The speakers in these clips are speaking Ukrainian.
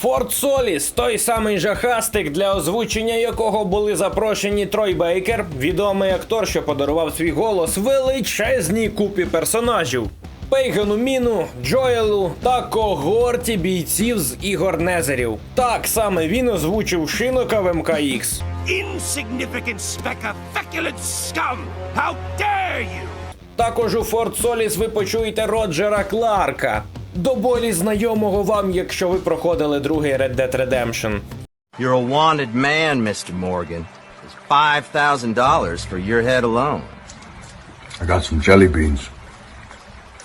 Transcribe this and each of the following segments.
Форт Соліс, той самий жахастик, для озвучення якого були запрошені Трой Бейкер, відомий актор, що подарував свій голос величезній купі персонажів. Пейгану Міну, Джоелу та когорті бійців з ігор Незерів. Так саме він озвучив шинока в МКХ. insignificant speck of feculent scum! How dare you! Також у Форт Соліс ви почуєте Роджера Кларка. До болі знайомого вам, якщо ви проходили другий Red Dead Redemption. You're a wanted man, Mr. Morgan. There's $5,000 for your head alone. I got some jelly beans.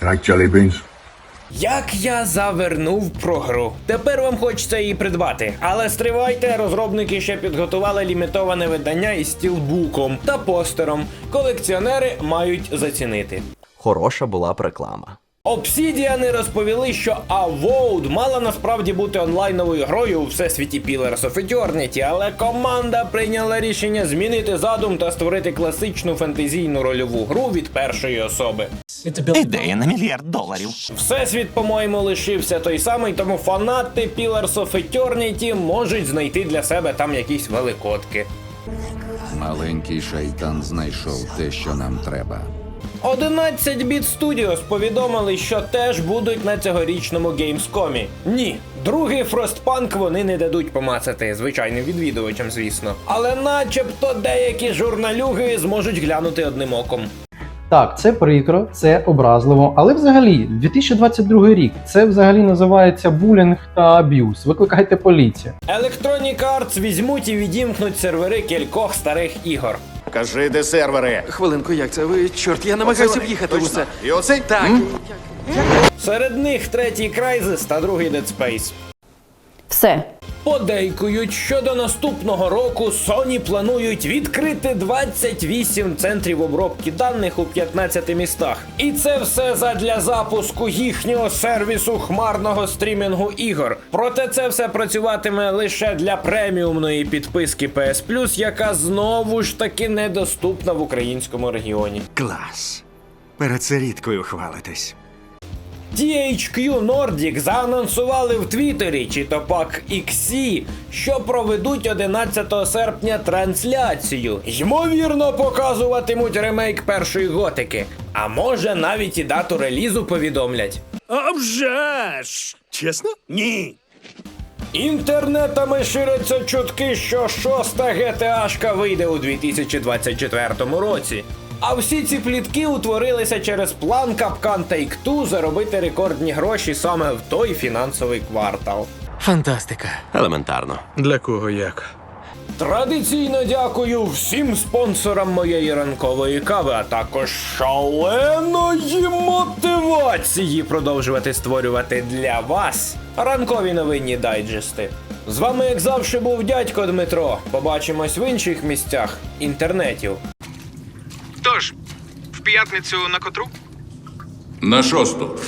You like jelly beans? Як я завернув про гру. Тепер вам хочеться її придбати. Але стривайте, розробники ще підготували лімітоване видання із стілбуком та постером. Колекціонери мають зацінити. Хороша була б реклама. Обсідіани розповіли, що Avowed мала насправді бути онлайновою грою у всесвіті Pillars of Eternity, але команда прийняла рішення змінити задум та створити класичну фентезійну рольову гру від першої особи. Ідея на мільярд доларів. Всесвіт, по-моєму, лишився той самий, тому фанати Pillars of Eternity можуть знайти для себе там якісь великодки. Маленький шайтан знайшов те, що нам треба. 11 Bit Studios повідомили, що теж будуть на цьогорічному Gamescom. Ні, другий Frostpunk вони не дадуть помацати звичайним відвідувачам, звісно. Але начебто деякі журналюги зможуть глянути одним оком. Так, це прикро, це образливо, але взагалі 2022 рік це взагалі називається булінг та аб'юз. Викликайте поліцію. Electronic Arts візьмуть і відімкнуть сервери кількох старих ігор. Кажи, де сервери. Хвилинку, як це ви? Чорт, я намагаюся Оце в'їхати точно. у. І оцей? Так. Серед них третій Crysis та другий Dead Space. Все. Подейкують, що до наступного року Sony планують відкрити 28 центрів обробки даних у 15 містах. І це все задля запуску їхнього сервісу хмарного стрімінгу ігор. Проте це все працюватиме лише для преміумної підписки PS Plus, яка знову ж таки недоступна в українському регіоні. Клас. Перед це рідкою хвалитесь. THQ Nordic заанонсували в Твіттері, чи то пак XC, що проведуть 11 серпня трансляцію. Ймовірно, показуватимуть ремейк першої готики. А може навіть і дату релізу повідомлять. А вже ж! Чесно? Ні. Інтернетами ширяться чутки, що шоста GTA-шка вийде у 2024 році. А всі ці плітки утворилися через план Capcom Take-Two заробити рекордні гроші саме в той фінансовий квартал. Фантастика. Елементарно. Для кого як? Традиційно дякую всім спонсорам моєї ранкової кави, а також шаленої мотивації продовжувати створювати для вас ранкові новинні дайджести. З вами, як завжди, був дядько Дмитро. Побачимось в інших місцях інтернетів. Тож, в п'ятницю на котру? На шосту.